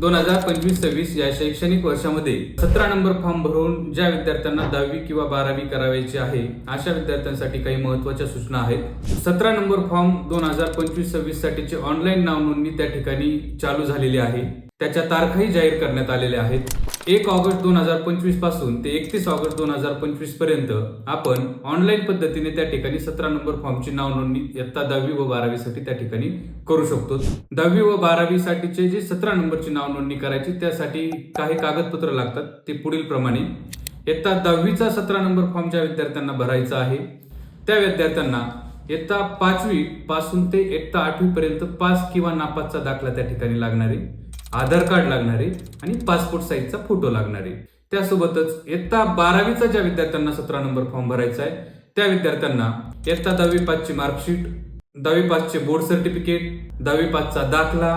दोन हजार पंचवीस सव्वीस या शैक्षणिक वर्षामध्ये सतरा नंबर फॉर्म भरून ज्या विद्यार्थ्यांना दहावी किंवा बारावी करावायची आहे अशा विद्यार्थ्यांसाठी काही महत्त्वाच्या सूचना आहेत. सतरा नंबर फॉर्म दोन हजार पंचवीस सव्वीस साठीची ऑनलाईन नाव नोंदणी त्या ठिकाणी चालू झालेली आहे. त्याच्या तारखाही जाहीर करण्यात आलेल्या आहेत. एक ऑगस्ट दोन हजार पंचवीसपासून ते एकतीस ऑगस्ट दोन हजार पंचवीसपर्यंत आपण ऑनलाईन पद्धतीने त्या ठिकाणी सतरा नंबर फॉर्मची नाव नोंदणी इयत्ता दहावी व बारावीसाठी त्या ठिकाणी करू शकतो. दहावी व बारावी साठीचे जे सतरा नंबरची नाव नोंदणी करायची त्यासाठी काही कागदपत्र लागतात. ते पुढील प्रमाणे इयत्ता दहावीचा सतरा नंबर फॉर्म ज्या विद्यार्थ्यांना भरायचा आहे त्या विद्यार्थ्यांना इयत्ता पाचवी पासून ते इयत्ता आठवी पर्यंत पास किंवा नापासचा दाखला त्या ठिकाणी लागणारे आधार कार्ड लागणारे आणि पासपोर्ट साईजचा फोटो लागणारे. त्यासोबतच इयत्ता बारावीचा ज्या विद्यार्थ्यांना सतरा नंबर फॉर्म भरायचा आहे त्या विद्यार्थ्यांना इयत्ता दहावी पाचची मार्कशीट दहावी पाचचे बोर्ड सर्टिफिकेट दहावी पाचचा दाखला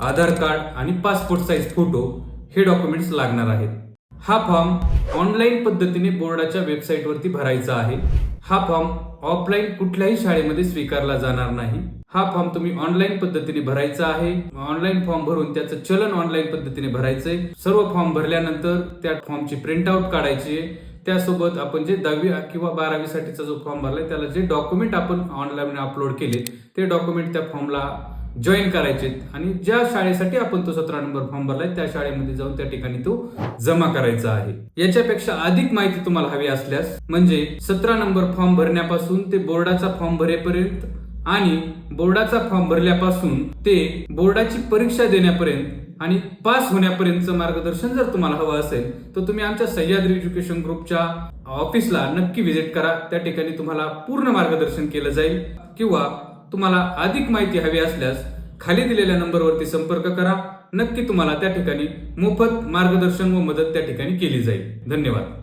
आधार कार्ड आणि पासपोर्ट साईज फोटो हे डॉक्युमेंट्स लागणार आहेत. हा फॉर्म ऑनलाईन पद्धतीने बोर्डाच्या वेबसाईटवरती भरायचा आहे. हा फॉर्म ऑफलाईन कुठल्याही शाळेमध्ये स्वीकारला जाणार नाही. हा फॉर्म तुम्ही ऑनलाईन पद्धतीने भरायचा आहे. ऑनलाईन फॉर्म भरून त्याचं चलन ऑनलाईन पद्धतीने भरायचंय. सर्व फॉर्म भरल्यानंतर त्या फॉर्मची प्रिंट आउट काढायची आहे. त्यासोबत आपण जे दहावी किंवा बारावीसाठीचा जो फॉर्म भरलाय त्याला जे डॉक्युमेंट आपण ऑनलाईन अपलोड केले ते डॉक्युमेंट त्या फॉर्मला जॉईन करायचे आणि ज्या शाळेसाठी आपण तो सतरा नंबर फॉर्म भरलाय त्या शाळेमध्ये जाऊन त्या ठिकाणी तो जमा करायचा आहे. याच्यापेक्षा अधिक माहिती तुम्हाला हवी असल्यास म्हणजे सतरा नंबर फॉर्म भरण्यापासून ते बोर्डाचा फॉर्म भरेपर्यंत आणि बोर्डाचा फॉर्म भरल्यापासून ते बोर्डाची परीक्षा देण्यापर्यंत आणि पास होण्यापर्यंतचं मार्गदर्शन जर तुम्हाला हवं असेल तर तुम्ही आमच्या सह्याद्री एज्युकेशन ग्रुपच्या ऑफिसला नक्की व्हिजिट करा. त्या ठिकाणी तुम्हाला पूर्ण मार्गदर्शन केलं जाईल. किंवा तुम्हाला अधिक माहिती हवी असल्यास खाली दिलेल्या नंबरवरती संपर्क करा. नक्की तुम्हाला त्या ठिकाणी मोफत मार्गदर्शन व मदत त्या ठिकाणी केली जाईल. धन्यवाद.